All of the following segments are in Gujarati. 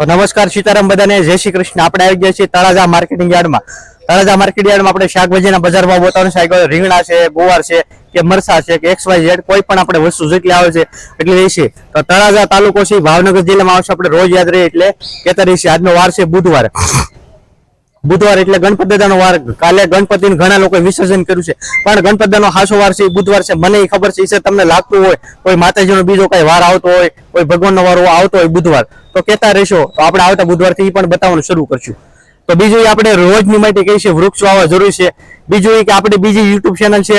નમસ્કાર સીતારામ બધાને, જય શ્રી કૃષ્ણ. આપણે આવી ગયા છીએ તળાજા માર્કેટિંગ યાર્ડમાં. તળાજા માર્કેટ યાર્ડમાં આપણે શાકભાજીના બજાર ભાવ બતાવવાનું છે. આગળ રીંગણા છે, ગુવાર છે, કે મરસા છે, કે એક્સ વાય ઝેડ, કોઈ પણ આપણે વસ્તુ જેટલી આવે છે એટલી રહેશે તો તળાજા તાલુકો છે, ભાવનગર જિલ્લામાં આવશે આપણે રોજ યાદ રહીએ એટલે કહેતા રહીશે આજનો વાર છે બુધવાર. બુધવાર એટલે ગણપતિ દાદાનો વાર. કાલે ગણપતિને ઘણા લોકોએ વિસર્જન કર્યું છે. પણ ગણપતિ દાદાનો હાસો વાર છે, બુધવાર છે. મને એ ખબર છે, તમને લાગતું હોય, કોઈ માતાજીનો બીજો કઈ વાર આવતો હોય, કોઈ ભગવાનનો વાર આવતો હોય બુધવાર. તો કહેતા રહેશો, તો આપણે આવતા બુધવારથી ઈ પણ બતાવવાનું શરૂ કરશું. તો બીજું આપણે રોજની માટે કહી છે વૃક્ષ વાવવા જરૂરી છે. બીજું એ કે આપણે બીજી યુટ્યુબ ચેનલ છે.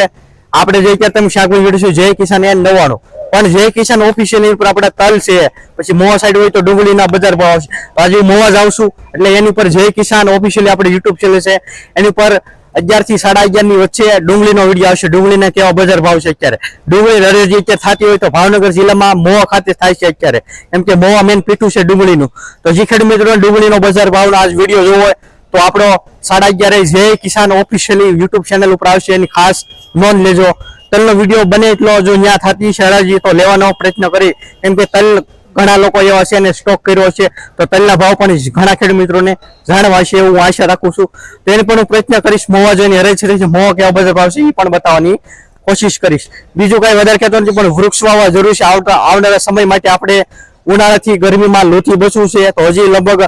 આપણે જે અત્યારે તમે શાકભાજી વીડિયો જય કિસાન એન નવાણું પણ જય કિસાન ઓફિશિયલ ઉપર આપણે તલ છે. પછી મોવા સાઈડ હોય તો ડુંગળીના બજાર ભાવ આવશે તો આજે મોવા જ આવશું એટલે એની ઉપર જય કિસાન ઓફિશિયલી આપણે યુટ્યુબ ચેનલ છે. એની ઉપર અગિયારથી સાડા અગિયારની વચ્ચે ડુંગળીનો વીડિયો આવશે. ડુંગળીના કેવા બજાર ભાવ છે અત્યારે? ડુંગળી હરેજી અત્યારે થતી હોય તો ભાવનગર જિલ્લામાં મોવા ખાતે થાય છે અત્યારે. એમ કે મોવા મેન પીઠું છે ડુંગળીનું. તો જે ખેડ મિત્રો, ડુંગળીનો બજાર ભાવનો આજ વીડિયો જોવો હોય તો આપણો સાડા અગિયારે જે કિસાન ઓફિશિયલી યુટ્યુબ ચેનલ ઉપર આવશે, એની ખાસ નોંધ લેજો. તલનો વીડિયો બને એટલો જો ત્યાં થતી છે, હરાજી, તો લેવાનો પ્રયત્ન કરી. કેમ કે તલ ઘણા લોકો એવા છે અને સ્ટોક કર્યો છે. તો તેલના ભાવ પણ ઘણા ખેડૂત મિત્રોને જાણવા છે એવું આશા રાખું છું. તેને પણ હું પ્રયત્ન કરીશ મોવા જોઈને હરે છે મોવા કેવા બધા ભાવ છે એ પણ બતાવવાની કોશિશ કરીશ. બીજું કઈ વધારે કહેતો નથી, પણ વૃક્ષ વાવવા જરૂર છે. આવતા આવનારા સમય માટે આપણે ઉનાળાથી ગરમીમાં લોથી બચવું છે. તો હજી લગભગ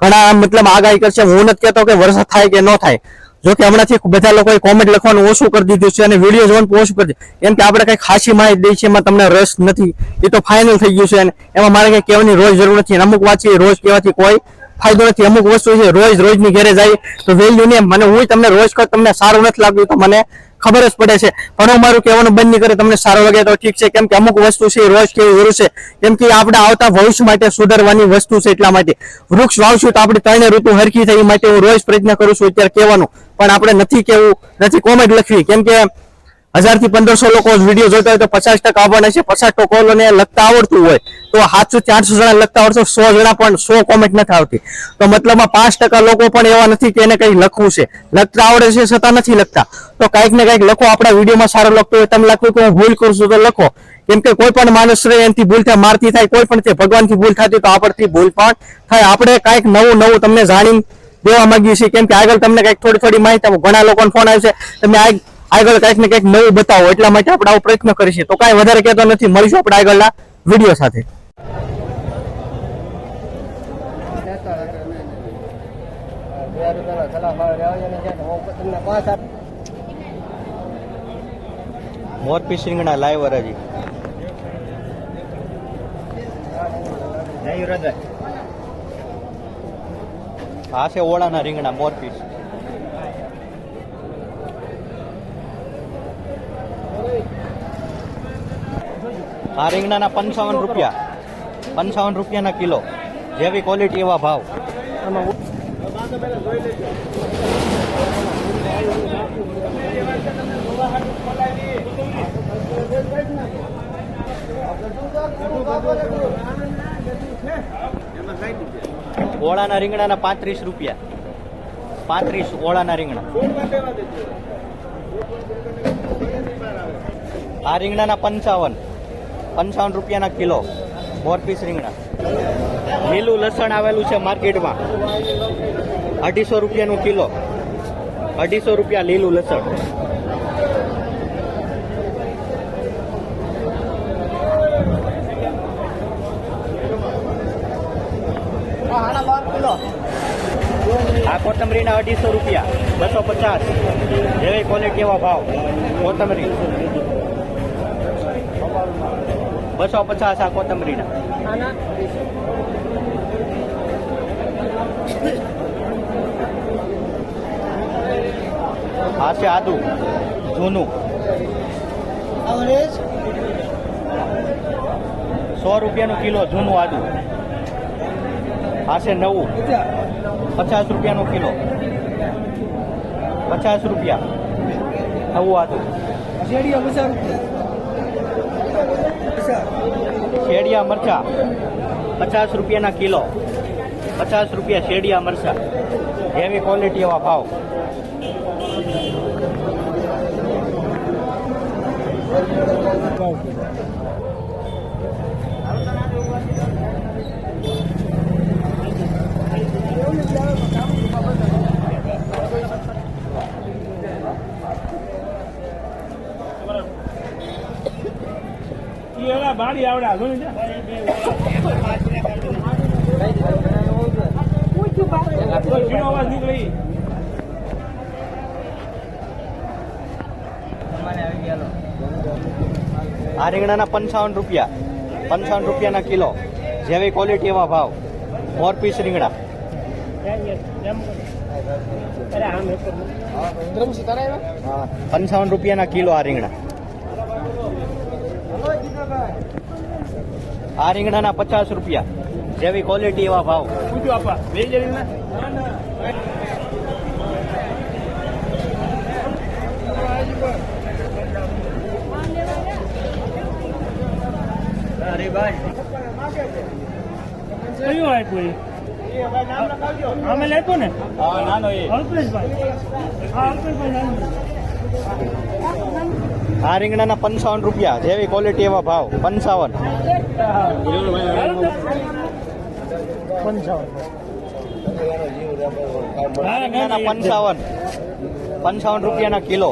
ઘણા મતલબ આગાહી કરશે. હું નથી કહેતો કે વરસાદ થાય કે ન થાય. જો કે હમણાંથી બધા લોકોએ કોમેન્ટ લખવાનું ઓછું કરી દીધું છે અને વીડિયો જોવાનું ઓછું કરી કેમ કે આપણે કઈ ખાસી માહિતી દઈ છે, એમાં તમને રસ નથી. એ તો ફાઇનલ થઈ ગયું છે અને એમાં મારે કઈ કહેવાની રોજ જરૂર નથી. અમુક વાંચીએ રોજ કહેવાથી કોઈ ફાયદો નથી. અમુક વસ્તુ છે, રોજ રોજની ઘેરે જાય તો વેલ્યુ ને મને હું તમને રોજ તમને સારું નથી લાગ્યું તો મને ખબર જ પડે છે. પણ હું મારું કહેવાનું બંધ નહીં કરે. તમને સારું લાગે તો ઠીક છે. કેમ કે અમુક વસ્તુ છે રોજ કેવી જરૂર છે. કેમ કે આપણે આવતા ભવિષ્ય માટે સુધારવાની વસ્તુ છે એટલા માટે. વૃક્ષ વાવશું તો આપણે ત્રણે ઋતુ હરખી થાય માટે હું રોજ પ્રયત્ન કરું છું અત્યારે કહેવાનું. પણ આપણે નથી કેવું, નથી કોમેન્ટ લખવી. કેમ કે હજારથી પંદરસો લોકો વીડિયો જોતા હોય તો પચાસ ટકા આવવાના છે. પચાસ ટકા લખતા આવડતું હોય. તો સાતસો ચારસો જણા લખતા આવડતો સો જણા પણ સો કોમેન્ટ નથી આવતી. તો મતલબમાં પાંચ ટકા લોકો પણ એવા નથી કે એને કઈ લખવું છે. લખતા આવડે છે છતાં નથી લખતા. તો કંઈક ને કાંઈક લખો, આપણા વિડીયોમાં સારો લખતો હોય તમે લખવું કે હું ભૂલ કરું છું તો લખો. કેમ કે કોઈ પણ માણસ એનાથી ભૂલ થાય, મારથી થાય, કોઈ પણ તે ભગવાનથી ભૂલ થતી તો આપણથી ભૂલ પણ થાય. આપણે કાંઈક નવું નવું તમને જાણી દેવા માંગીએ છીએ. કેમ કે આગળ તમને કંઈક થોડી થોડી માહિતી ઘણા લોકોને ફોન આવશે તમે આ આગળ કંઈક ને કંઈક નવું બતાવો. એટલા માટે આપણે આવો પ્રયત્ન કરીશું તો કાંઈ વધારે કહેતો નથી. મળીશું આપણે આગળના વીડિયો સાથે. મોરપીસ રીંગણા લાઈવ હરાજી હા છે ઓળાના રીંગણા મોરપીસ આ રીંગણાના પંચાવન રૂપિયા. પંચાવન રૂપિયાના કિલો. જેવી ક્વોલિટી એવા ભાવ. ઓળાના રીંગણાના પાંત્રીસ રૂપિયા. પાંત્રીસ ઓળાના રીંગણા. આ રીંગણાના પંચાવન. પંચાવન રૂપિયાના કિલો. મોરપીસ રીંગણા. લીલું લસણ આવેલું છે માર્કેટમાં. અઢીસો રૂપિયાનું કિલો. અઢીસો રૂપિયા લીલું લસણ. આ કોથમરીના અઢીસો રૂપિયા બસો પચાસ. એવી ક્વોલિટી એવા ભાવ કોથમરી. બસો પચાસ આ કોથમરીના. આ છે આદુ જૂનું. સો રૂપિયાનું કિલો જૂનું આદુ. આ છે નવું. પચાસ રૂપિયાનું કિલો. પચાસ રૂપિયા. નવું આદુ શેડિયા મરચા. પચાસ રૂપિયાના કિલો. પચાસ રૂપિયા શેડિયા મરચા. એવી ક્વોલિટી એવા ભાવ. આવડે. હાલો ને ઝીણો અવાજ નીકળી આ રીંગણાના પંચાવન રૂપિયા. પંચાવન રૂપિયાના કિલો. જેવી ક્વોલિટી એવા ભાવ. ફોર પીસ રીંગણા. પંચાવન રૂપિયાના કિલો આ રીંગણા. આ રીંગણાના પચાસ રૂપિયા. જેવી ક્વોલિટી એવા ભાવ. અરે ભાઈ. કયું આપ્યું અમે લેતો ને? હા નાનો એ. અલ્પેશભાઈ. હા અલ્પેશભાઈ આ રીંગણાના પંચાવન રૂપિયા જેવી ક્વોલિટી એવા ભાવ પંચાવન. પંચાવન. પંચાવન. પંચાવન રૂપિયાના કિલો.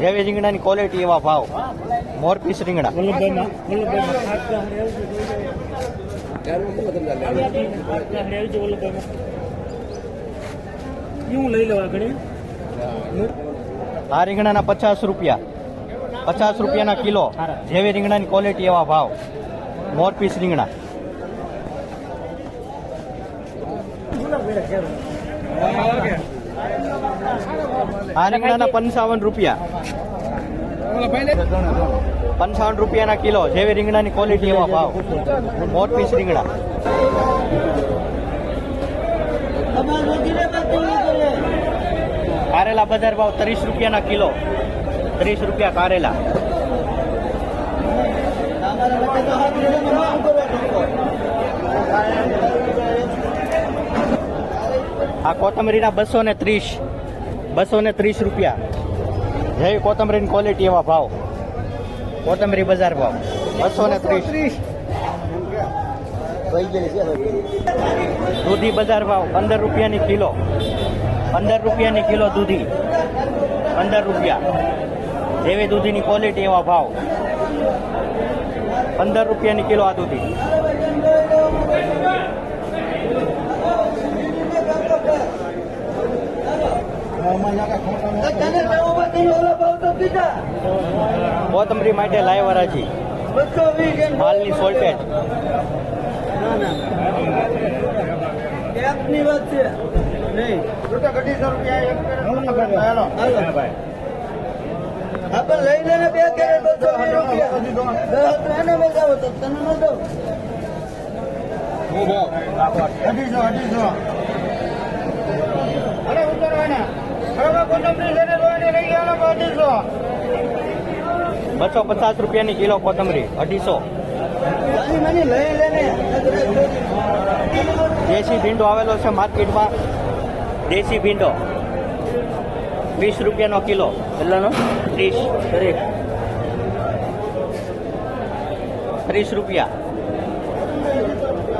જેવી રીંગણાની ક્વોલિટી એવા ભાવ. મોરપીસ રીંગણા. લઈ લેવા આ રીંગણાના પચાસ રૂપિયા. પચાસ રૂપિયાના કિલો. જેવી રીંગણાની ક્વોલિટી એવા ભાવ. મોરપીસ રીંગણા. આ રીંગણાના પંચાવન રૂપિયા. પંચાવન રૂપિયાના કિલો, જેવી રીંગણાની ક્વોલિટી એવા ભાવ. મોરપીસ રીંગણા. કારેલા બજાર ભાવ ત્રીસ રૂપિયાના કિલો. ત્રીસ રૂપિયા કારેલા. આ કોથમરીના બસો ને ત્રીસ. બસો ને ત્રીસ રૂપિયા. જેવી કોથમરીની ક્વોલિટી એવા ભાવ. કોથમરી બજાર ભાવ. બસો ને ત્રીસ. દૂધી બજાર ભાવ પંદર રૂપિયાની કિલો. પંદર રૂપિયાની કિલો દૂધી. પંદર રૂપિયા. જેવી દૂધીની ક્વોલિટી એવા ભાવ. પંદર રૂપિયાની કિલો આ દૂધી. કોથમરી માટે લાઈવ હરાજી માલની સોલ્ટેજ આપણે લઈ લઈને બે કેરેટ બસો એને. તને ન અઢીસો અઢીસો અરે ઉતરવાના બસો પચાસ રૂપિયાની કિલો કોથમરી અઢીસો. દેશી ભીંડો આવેલો છે માર્કેટમાં. દેશી ભીંડો. વીસ રૂપિયાનો કિલો. એટલાનો ત્રીસ. ત્રીસ ત્રીસ રૂપિયા.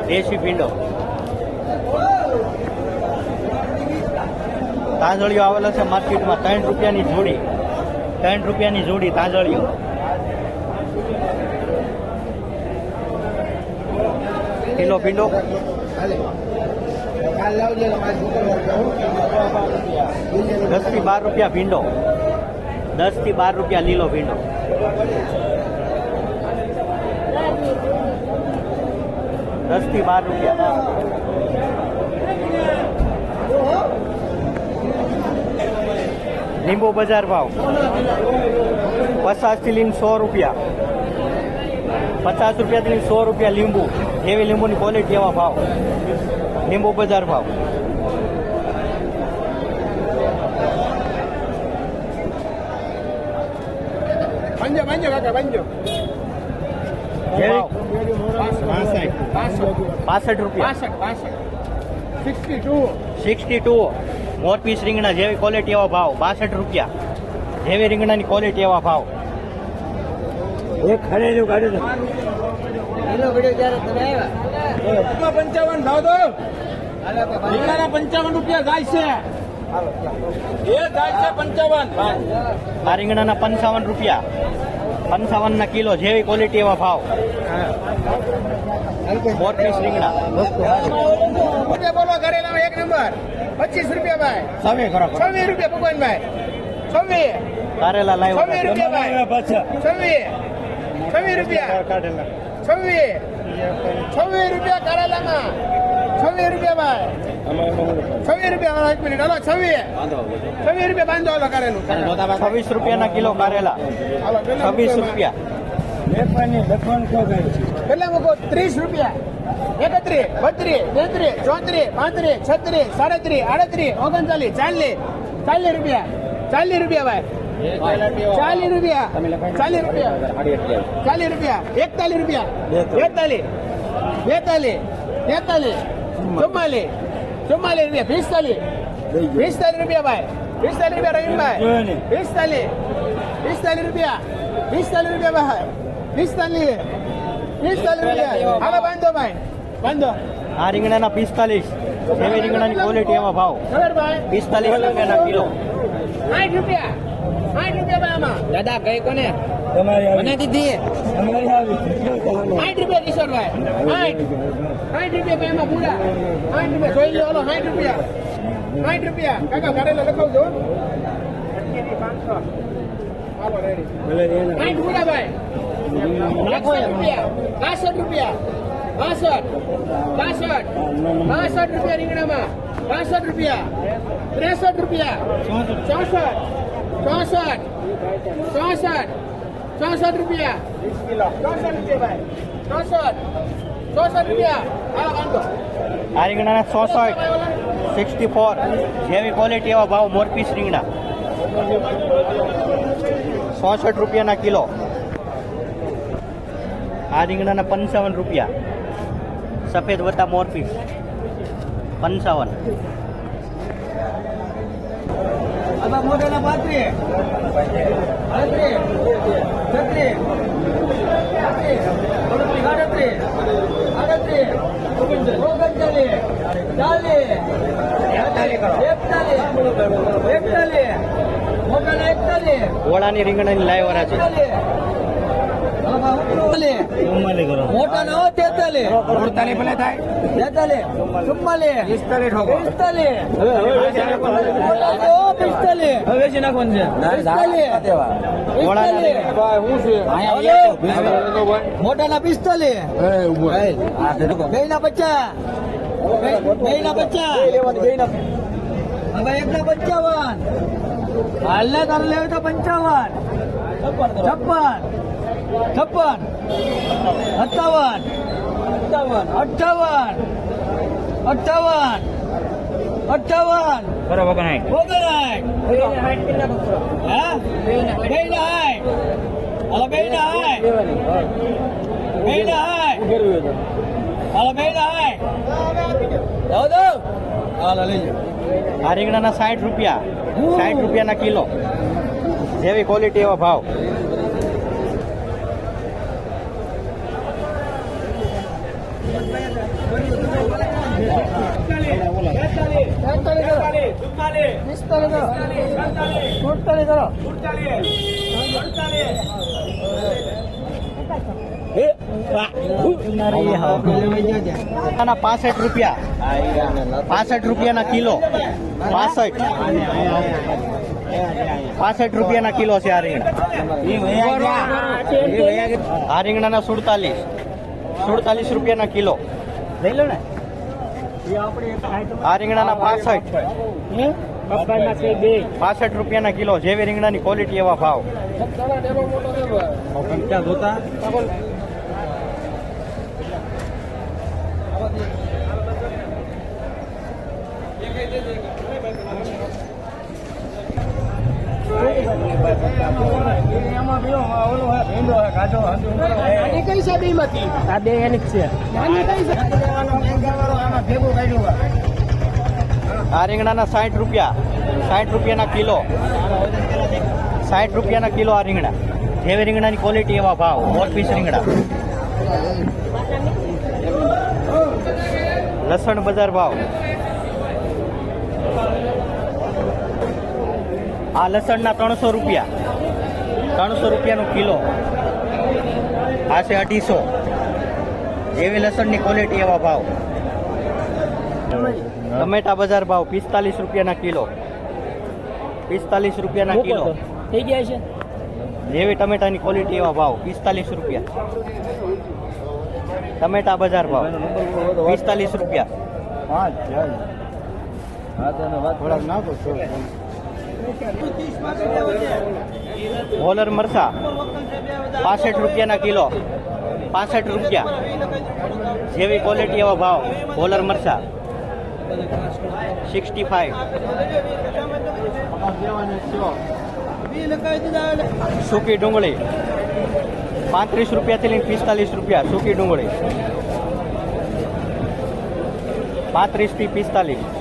દેશી ભીંડો. તાંજળીઓ આવેલો છે માર્કેટમાં. ત્રણ રૂપિયાની જોડી. ત્રણ રૂપિયાની જોડી તાંજળીઓ. કિલો ભીંડો. દસથી બાર રૂપિયા ભીંડો. દસથી બાર રૂપિયા લીલો ભીંડો. દસથી બાર રૂપિયા. લીંબુ બજાર ભાવ. પચાસથી લઈને સો રૂપિયા. પચાસ રૂપિયાથી લઈને સો રૂપિયા લીંબુ. જેવી લીંબુની ક્વોલિટી એવા ભાવ. લીંબુ બજાર ભાવ. બંજો બંજો કાકા બંજો પાસઠ. રૂપિયા. Sixty two. Sixty two. More piece રીંગણા જેવી ક્વોલિટી એવા ભાવ બાસઠ રૂપિયા. જેવી રીંગણાની ક્વોલિટી એવા ભાવ. એક ખરેલું કાઢ્યું પંચાવન ભાવ રીંગણાના પંચાવન રૂપિયા ગાય છે. એ જાય છે પંચાવન. આ રીંગણાના પંચાવન રૂપિયા. પંચાવન ના કિલો જેવી ક્વોલિટી એવા ભાવ. મોરપીસ રીંગણા. બોલો કરેલા એક નંબર. પચીસ રૂપિયા ભાઈ. સવે કરો છવ્વીસ રૂપિયા ભગવાનભાઈ. છવ્વીસ કારેલા લાઈવ લાવ્યો રૂપિયા ભાઈ. છવ્વીસ છવ્વીસ રૂપિયા. છવ્વીસ છવ્વીસ રૂપિયા કરેલામાં. છવ્વીસ રૂપિયા ભાઈ. છવ્વીસ રૂપિયા એક મિનિટ. હાલો છવ્વીસ છવ્વીસ રૂપિયા બાંધો હાલો કરેલું. છવ્વીસ રૂપિયા ના કિલો કારેલા. છવ્વીસ. રૂપિયા. કેટલા મૂકો ત્રીસ રૂપિયા. એકત્રીસ બત્રીસ તેત્રીસ ચોત્રીસ પાંત્રીસ છત્રીસ સાડત્રીસ આડત્રીસ ઓગણચાલીસ ચાલીસ. ચાલીસ રૂપિયા. ચાલીસ રૂપિયા ભાઈ. ચાલીસ રૂપિયા. ચાલીસ રૂપિયા. ચાલીસ રૂપિયા. એકતાલીસ રૂપિયા. બેતાલીસ. બેતાલીસ. તેતાલીસ ચુમ્માલીસ ચુમ્માલીસ રૂપિયા પિસ્તાલીસ પિસ્તાલીસ રૂપિયા ભાઈ પિસ્તાલીસ રૂપિયા રહીમભાઈ પિસ્તાલીસ પિસ્તાલીસ રૂપિયા પિસ્તાલીસ રૂપિયા ભાઈ પિસ્તાલીસ પિસ્તાલીસ રૂપિયા હાલો બાંધો ભાઈ બાંધો આ રીંગણાના પિસ્તાલીસ એવી રીંગણાની ક્વોલિટી એમાં ભાવ. ખબર ભાઈ પિસ્તાલીસ રૂપિયાના કિલો. સાઠ રૂપિયા. સાઠ રૂપિયા ભાઈ આમાં. દાદા કઈ કોને? મને દીધી. સાઠ રૂપિયા કિશોરભાઈ. સાઠ. સાઠ રૂપિયા ભાઈ એમાં પૂરા સાઠ રૂપિયા. જોઈ લો હાલો સાઠ રૂપિયા. સાઠ રૂપિયા. કાકા કાઢેલા લખાવજો. હાલો સાઠ પૂરા ભાઈ. રૂપિયા. બાસઠ રૂપિયા. બાસઠ. બાસઠ. બાસઠ રૂપિયા રીંગણામાં. બાસઠ રૂપિયા. ત્રેસઠ રૂપિયા. ચોસઠ. ચોસઠ. ચોસઠ. ચોસઠ રૂપિયા. આ રીંગણાના ચોસઠ. સિક્સટી ફોર જેવી ક્વોલિટી એવા ભાવ મોરપીસ રીંગણા. ચોસઠ રૂપિયાના કિલો. આ રીંગણાના પંચાવન રૂપિયા. સફેદ વત્તા મોરપીસ. પંચાવન. આમાં મોઢાના આડત્રીસ. ઓગણચાલીસ. ચાલીસ. એકતાલીસ. એકતાલીસ. મોઢાના એકતાલીસ. ગોળાની રીંગણાની લાઈવરા છે મોટા નો તેતાલીસ થાય તેતાલીસ ચુમ્માલીસ હવે વેચી નાખવાનું છે ગોળાના મોટાના પિસ્તાલીસ બે ના પચાસ બે ના પચાસ હવે એક ના પંચાવન હાલના તારે લેવું તો પંચાવન છપ્પન છપ્પન સત્તાવન અઠાવન અઠાવન અઠાવન બરાબર નહીં ઓગણાય હા? બે ના હાય હાલો બે ના હાય બે ના હાય હાલો હાય દો હાલો લઈ જાઓ આ રીંગણાના સાઠ રૂપિયા. સાઠ રૂપિયાના કિલો. જેવી ક્વોલિટી એવો ભાવ. પિસ્તાલીસ કરો સુડતાલીસ કરો પાસઠ રૂપિયા. પાસઠ રૂપિયાના કિલો. પાસઠ. પાસઠ રૂપિયાના કિલો છે આ રીંગણા. આ રીંગણાના સુડતાલીસ. સુડતાલીસ રૂપિયાના કિલો. લઈ લો ને. આ રીંગણાના પાસઠ. પાસઠ રૂપિયાના કિલો. જેવી રીંગણાની ક્વોલિટી એવા ભાવ. છે આ બે એની છે. છે ભેગું કાઢ્યું આ રીંગણાના સાઠ રૂપિયા, સાઠ રૂપિયાના કિલો. સાઠ રૂપિયાના કિલો આ રીંગણા. જેવી રીંગણાની ક્વોલિટી એવા ભાવ મોર પીસ રીંગણા. લસણ બજાર ભાવ. આ લસણના ત્રણસો રૂપિયા. ત્રણસો રૂપિયાનો કિલો. આ છે અઢીસો. જેવી લસણની ક્વોલિટી એવા ભાવ. ટમેટા બજાર ભાવ પિસ્તાલીસ રૂપિયાના કિલો. પિસ્તાલીસ રૂપિયાના કિલો. થઈ ગયા છે? જેવી ટમેટાની ક્વોલિટી એવા ભાવ પિસ્તાલીસ રૂપિયા. ટમેટા બજાર ભાવ પિસ્તાલીસ રૂપિયા. હોલર મરસા પાસઠ રૂપિયાના કિલો. પાસઠ રૂપિયા. જેવી ક્વોલિટી એવા ભાવ હોલર મરસા સિક્સટી ફાઈવ સૂકી ડુંગળી. પાંત્રીસ રૂપિયાથી લઈને પિસ્તાલીસ રૂપિયા સૂકી ડુંગળી. પાંત્રીસથી પિસ્તાલીસ.